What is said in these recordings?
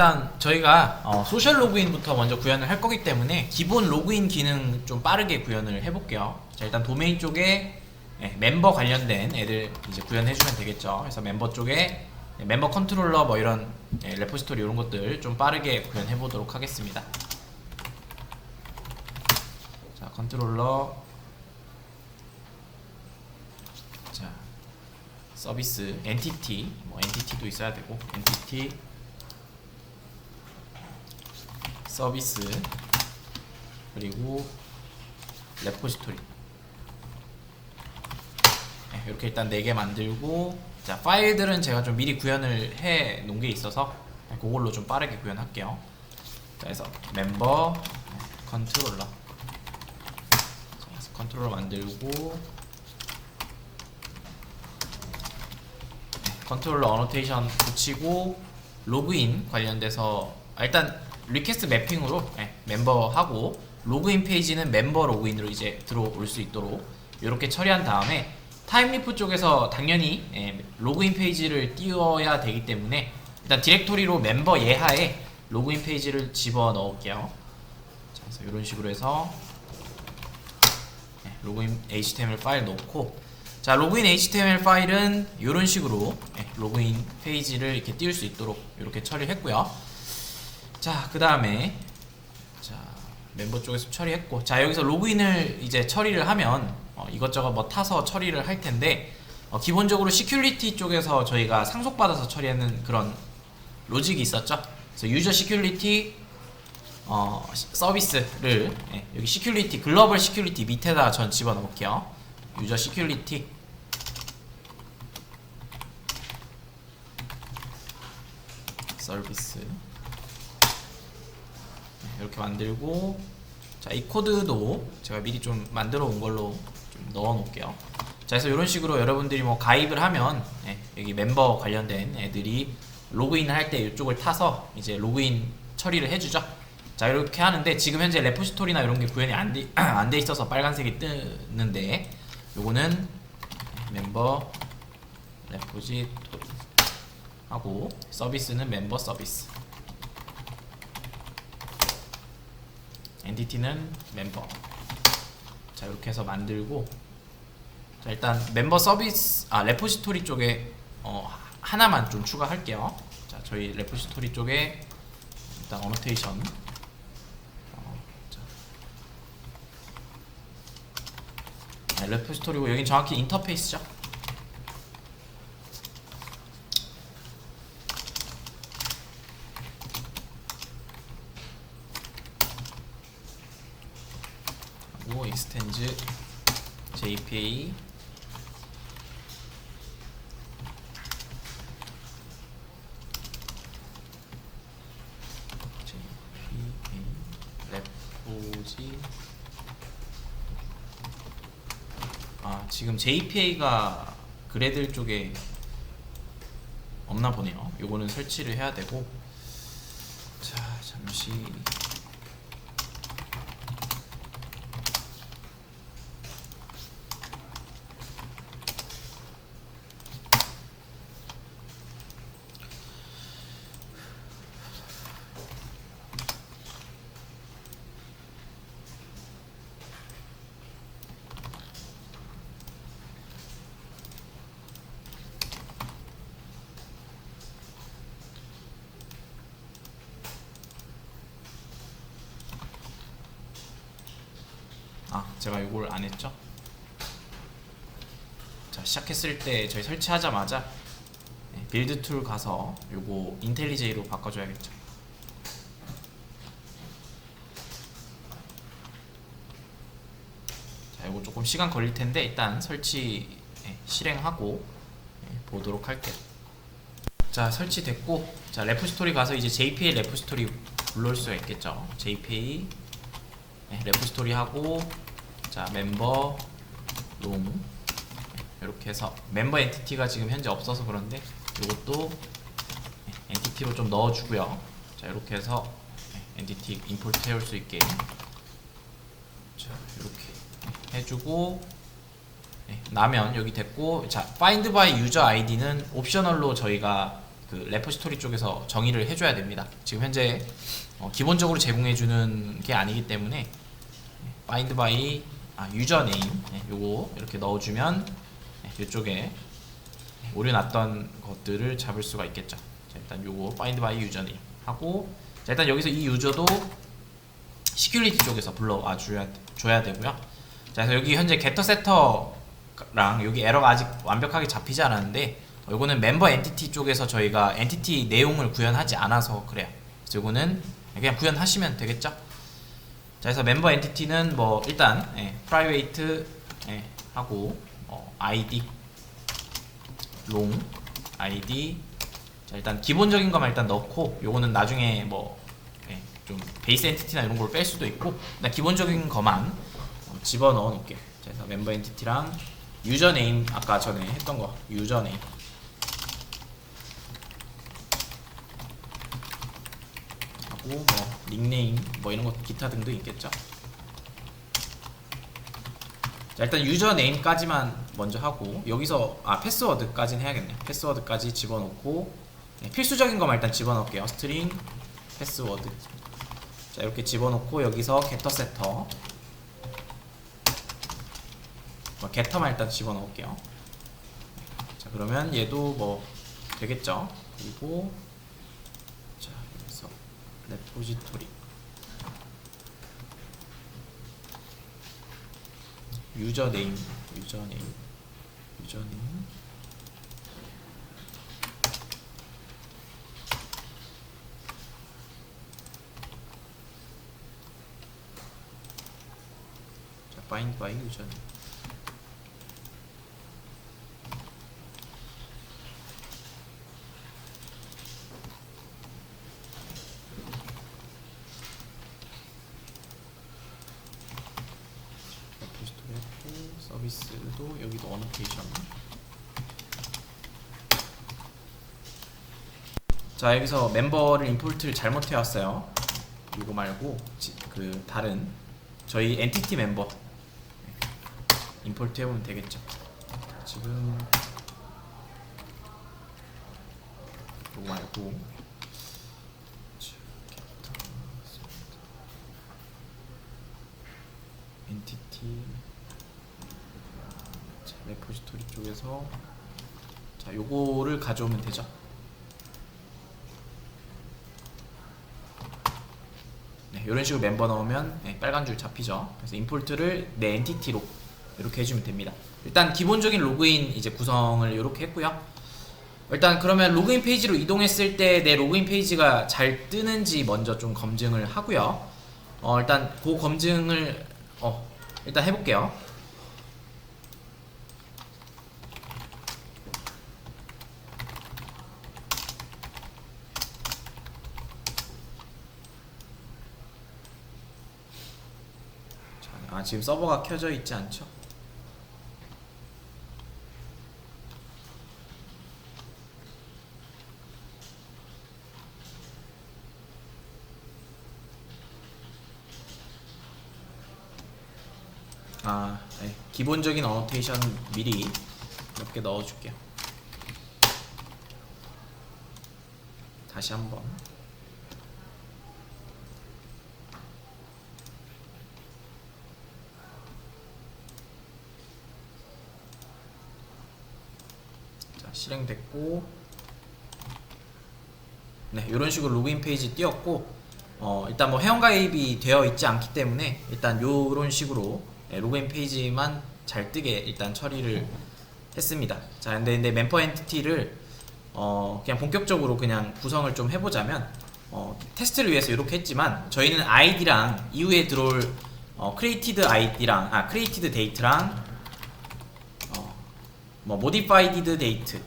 일단 저희가 어, 소셜 로그인부터 먼저 구현을 할 거기 때문에 기본 로그인 기능 좀 빠르게 구현을 해볼게요. 자 일단 도메인 쪽에 예, 멤버 관련된 애들 이제 구현해주면 되겠죠. 그래서 멤버 쪽에 예, 멤버 컨트롤러 뭐 이런 예, 레포지토리 이런 것들 좀 빠르게 구현해 보도록 하겠습니다. 자 컨트롤러 자 서비스 엔티티 뭐 엔티티도 있어야 되고 엔티티 서비스 그리고 레포지토리. 네, 이렇게 일단 4개 만들고 자 파일들은 제가 좀 미리 구현을 해 놓은 게 있어서 그걸로 좀 빠르게 구현할게요. 자 그래서 멤버 네, 컨트롤러. 컨트롤러 만들고 네, 컨트롤러 어노테이션 붙이고 로그인 관련돼서 아, 일단 리퀘스트 매핑으로 예, 멤버하고 로그인 페이지는 멤버 로그인으로 이제 들어올 수 있도록 이렇게 처리한 다음에 타임리프 쪽에서 당연히 예, 로그인 페이지를 띄워야 되기 때문에 일단 디렉토리로 멤버 예하에 로그인 페이지를 집어 넣을게요. 자, 그래서 이런 식으로 해서 예, 로그인 HTML 파일 넣고 자 로그인 HTML 파일은 이런 식으로 예, 로그인 페이지를 이렇게 띄울 수 있도록 이렇게 처리했고요. 자, 그 다음에 자 멤버 쪽에서 처리했고, 자 여기서 로그인을 이제 처리를 하면 어, 이것저것 뭐 타서 처리를 할 텐데 어, 기본적으로 시큐리티 쪽에서 저희가 상속받아서 처리하는 그런 로직이 있었죠. 그래서 유저 시큐리티 어, 시- 서비스를 예, 여기 시큐리티 글로벌 시큐리티 밑에다 전 집어 넣을게요. 유저 시큐리티 서비스 네, 이렇게 만들고 자 이 코드도 제가 미리 좀 만들어 온 걸로 좀 넣어 놓을게요. 자 그래서 이런 식으로 여러분들이 뭐 가입을 하면 예, 여기 멤버 관련된 애들이 로그인을 할 때 이쪽을 타서 이제 로그인 처리를 해주죠. 자 이렇게 하는데 지금 현재 레포지토리나 이런 게 구현이 안돼 안 돼 있어서 빨간색이 뜨는데 요거는 멤버 레포지토리 하고 서비스는 멤버 서비스 엔티티는 멤버. 자 이렇게 해서 만들고. 자 일단 멤버 서비스 아 레포지토리 쪽에 어 하나만 좀 추가할게요. 자 저희 레포지토리 쪽에 일단 어노테이션. 어, 자. 네, 레포지토리고 여긴 정확히 인터페이스죠 익스텐즈 JPA 아 지금 JPA가 그래들 쪽에 없나 보네요. 요거는 설치를 해야 되고. 자 잠시 아 제가 이걸 안 했죠? 자 시작했을 때 저희 설치하자마자 네, 빌드 툴 가서 요거 인텔리제이로 바꿔줘야겠죠. 자 요거 조금 시간 걸릴 텐데 일단 설치 네, 실행하고 네, 보도록 할게요. 자 설치됐고 자 레포지토리 가서 이제 JPA 레포지토리 불러올 수가 있겠죠? JPA 네, 레포지토리 하고 자 멤버 롱 이렇게 해서 멤버 엔티티가 지금 현재 없어서 그런데 이것도 네, 엔티티로 좀 넣어주고요. 자 이렇게 해서 네, 엔티티 임포트 해올 수 있게. 자 이렇게 해주고 네, 나면 여기 됐고 자 find by user id는 옵셔널로 저희가 그 레포지토리 쪽에서 정의를 해줘야 됩니다. 지금 현재 어, 기본적으로 제공해주는 게 아니기 때문에 find by 아, 유저 네임 네, 요거 이렇게 넣어주면 네, 이쪽에 오류 났던 것들을 잡을 수가 있겠죠. 자, 일단 요거 find by 유저 네임 하고 자, 일단 여기서 이 유저도 시큐리티 쪽에서 불러와 줘야, 줘야 되고요. 자, 그래서 여기 현재 게터 세터랑 여기 에러가 아직 완벽하게 잡히지 않았는데 어, 요거는 멤버 엔티티 쪽에서 저희가 엔티티 내용을 구현하지 않아서 그래요. 그래서 요거는 그냥 구현하시면 되겠죠. 자, 그래서 멤버 엔티티는 뭐 일단 예, private 예, 하고 어, id long id 자, 일단 기본적인 것만 일단 넣고 요거는 나중에 뭐 예, 좀 베이스 엔티티나 이런 걸 뺄 수도 있고 일단 기본적인 것만 어, 집어넣어 놓을게요. 자, 그래서 멤버 엔티티랑 유저 네임 아까 전에 했던 거 유저 네임 하고 뭐 닉네임 뭐 이런 것 기타 등도 있겠죠. 자 일단 유저 네임까지만 먼저 하고 여기서 아 패스워드까지는 해야겠네. 패스워드까지 집어넣고 네, 필수적인 것만 일단 집어넣을게요. 스트링 패스워드. 자 이렇게 집어넣고 여기서 게터 세터 뭐 게터만 일단 집어넣을게요. 자 그러면 얘도 뭐 되겠죠. 그리고 레포지토리. 유저 네임 유저 네임 유저 네임. 자 find by 유저 네임 레포지토리 했고 여기도 어노테이션 자 여기서 멤버를 임포트를 잘못해 왔어요. 이거 말고 지- 그 다른 저희 엔티티 멤버 임포트 해보면 되겠죠. 지금 이거 말고 자, 엔티티 자, 레포지토리 쪽에서 자 요거를 가져오면 되죠? 네, 이런 식으로 멤버 넣으면 네, 빨간 줄 잡히죠? 그래서 임포트를 내 엔티티로 이렇게 해주면 됩니다. 일단 기본적인 로그인 이제 구성을 이렇게 했고요. 일단 그러면 로그인 페이지로 이동했을 때 내 로그인 페이지가 잘 뜨는지 먼저 좀 검증을 하고요. 어 일단 그 검증을 어 일단 해볼게요 자, 아 지금 서버가 켜져 있지 않죠? 아, 네. 기본적인 어노테이션 미리 몇 개 넣어줄게요. 다시 한번. 자, 실행됐고, 네, 이런 식으로 로그인 페이지 띄었고, 어, 일단 뭐 회원가입이 되어 있지 않기 때문에 일단 요런 식으로 예, 로그인 페이지만 잘 뜨게 일단 처리를 했습니다. 자, 근데, 근데 멤버 엔티티를 어, 그냥 본격적으로 그냥 구성을 좀 해보자면 어, 테스트를 위해서 이렇게 했지만 저희는 아이디랑 이후에 들어올 어, 크리에이티드 아이디랑 아 크리에이티드 데이트랑 어, 뭐 모디파이디드 데이트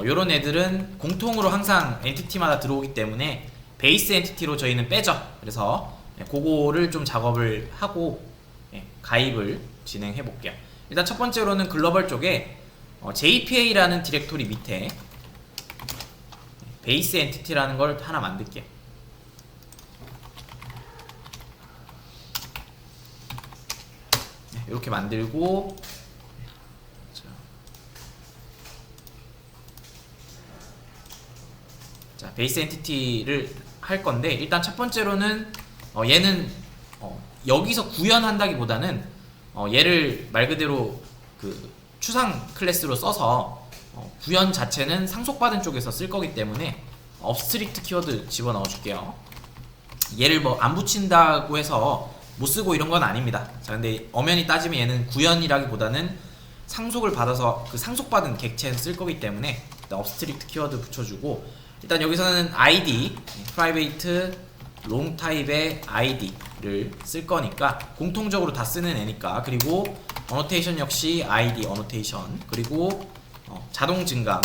뭐 요런 애들은 공통으로 항상 엔티티마다 들어오기 때문에 베이스 엔티티로 저희는 빼죠. 그래서 예, 그거를 좀 작업을 하고 예, 가입을 진행해 볼게요. 일단 첫 번째로는 글로벌 쪽에 어, JPA라는 디렉토리 밑에 베이스 엔티티라는 걸 하나 만들게요. 네, 이렇게 만들고 자, 자 베이스 엔티티를 할 건데 일단 첫 번째로는 어, 얘는 어, 여기서 구현한다기보다는 어, 얘를 말 그대로 그 추상 클래스로 써서 어, 구현 자체는 상속받은 쪽에서 쓸 거기 때문에 업스트릭트 키워드 집어 넣어 줄게요. 얘를 뭐 안 붙인다고 해서 못 쓰고 이런 건 아닙니다. 자, 근데 엄연히 따지면 얘는 구현이라기보다는 상속을 받아서 그 상속받은 객체에서 쓸 거기 때문에 업스트릭트 키워드 붙여주고 일단 여기서는 id, private 타입의 id를 쓸 거니까 공통적으로 다 쓰는 애니까 그리고 어노테이션 역시 id 어노테이션 그리고 어, 자동 증감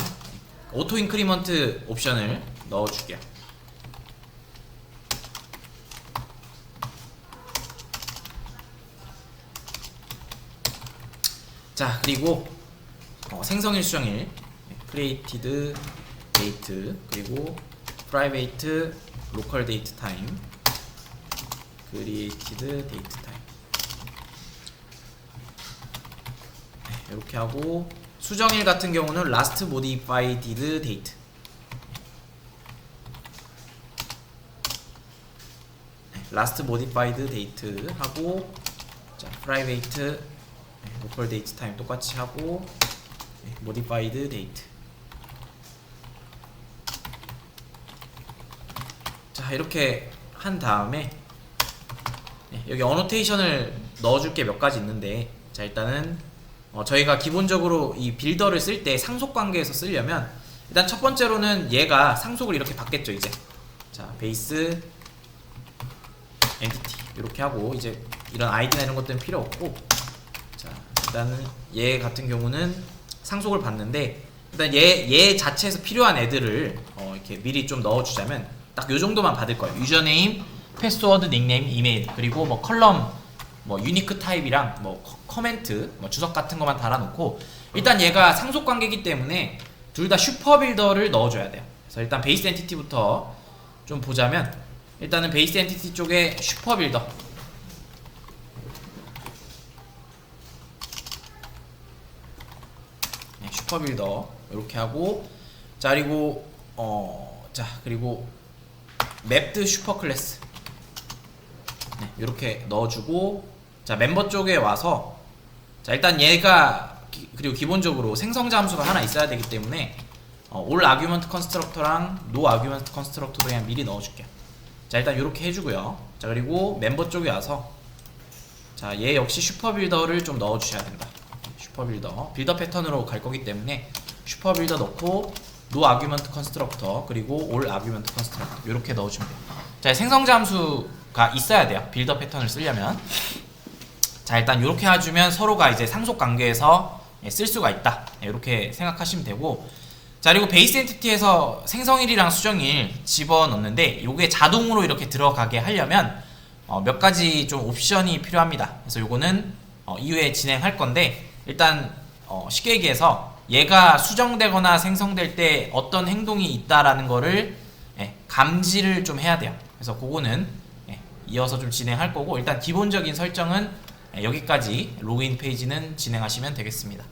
오토 인크리먼트 옵션을 넣어줄게요. 자 그리고 어, 생성일 수정일 created date 그리고 local date time created date time 네, 이렇게 하고 수정일 같은 경우는 modified date 네, last modified date 하고 자 네, local date time 똑같이 하고 네, modified date 자 이렇게 한 다음에 네, 여기 어노테이션을 넣어줄 게 몇 가지 있는데 자 일단은 어, 저희가 기본적으로 이 빌더를 쓸 때 상속 관계에서 쓰려면 일단 첫 번째로는 얘가 상속을 이렇게 받겠죠 이제. 자 베이스 엔티티 이렇게 하고 이제 이런 아이디나 이런 것들은 필요 없고 자 일단은 얘 같은 경우는 상속을 받는데 일단 얘, 얘 자체에서 필요한 애들을 어, 이렇게 미리 좀 넣어주자면 딱 요 정도만 받을 거예요 유저네임, 패스워드, 닉네임, 이메일 그리고 뭐 컬럼 뭐 유니크 타입이랑 뭐 커- 커멘트, 뭐 주석 같은 것만 달아놓고 일단 얘가 상속 관계이기 때문에 둘 다 슈퍼 빌더를 넣어줘야 돼요. 그래서 일단 베이스 엔티티부터 좀 보자면 일단은 베이스 엔티티 쪽에 슈퍼 빌더 네, 슈퍼빌더 이렇게 하고 자 그리고 어 자 그리고 맵드 슈퍼 클래스 네, 이렇게 넣어주고 자 멤버 쪽에 와서 자 일단 얘가 기- 그리고 기본적으로 생성 잠수가 하나 있어야 되기 때문에 어, 올 아규먼트 컨스트럭터랑 노 아규먼트 컨스트럭터도 그냥 미리 넣어줄게요. 자 일단 이렇게 해주고요. 자 그리고 멤버 쪽에 와서 자 얘 역시 슈퍼 빌더를 좀 넣어주셔야 된다. 슈퍼 빌더 빌더 패턴으로 갈 거기 때문에 슈퍼 빌더 넣고 노 아규먼트 컨스트럭터 그리고 올 아규먼트 컨스트럭터 이렇게 넣어주면 돼요. 자 생성 잠수가 있어야 돼요. 빌더 패턴을 쓰려면 자 일단 이렇게 해주면 서로가 이제 상속 관계에서 예, 쓸 수가 있다 이렇게 생각하시면 되고 자 그리고 베이스 엔티티에서 생성일이랑 수정일 집어넣는데 이게 자동으로 이렇게 들어가게 하려면 어, 몇 가지 좀 옵션이 필요합니다 그래서 요거는 어, 이후에 진행할 건데 일단 어, 쉽게 얘기해서 얘가 수정되거나 생성될 때 어떤 행동이 있다라는 거를 예, 감지를 좀 해야 돼요. 그래서 그거는 예, 이어서 좀 진행할 거고 일단 기본적인 설정은 예, 여기까지 로그인 페이지는 진행하시면 되겠습니다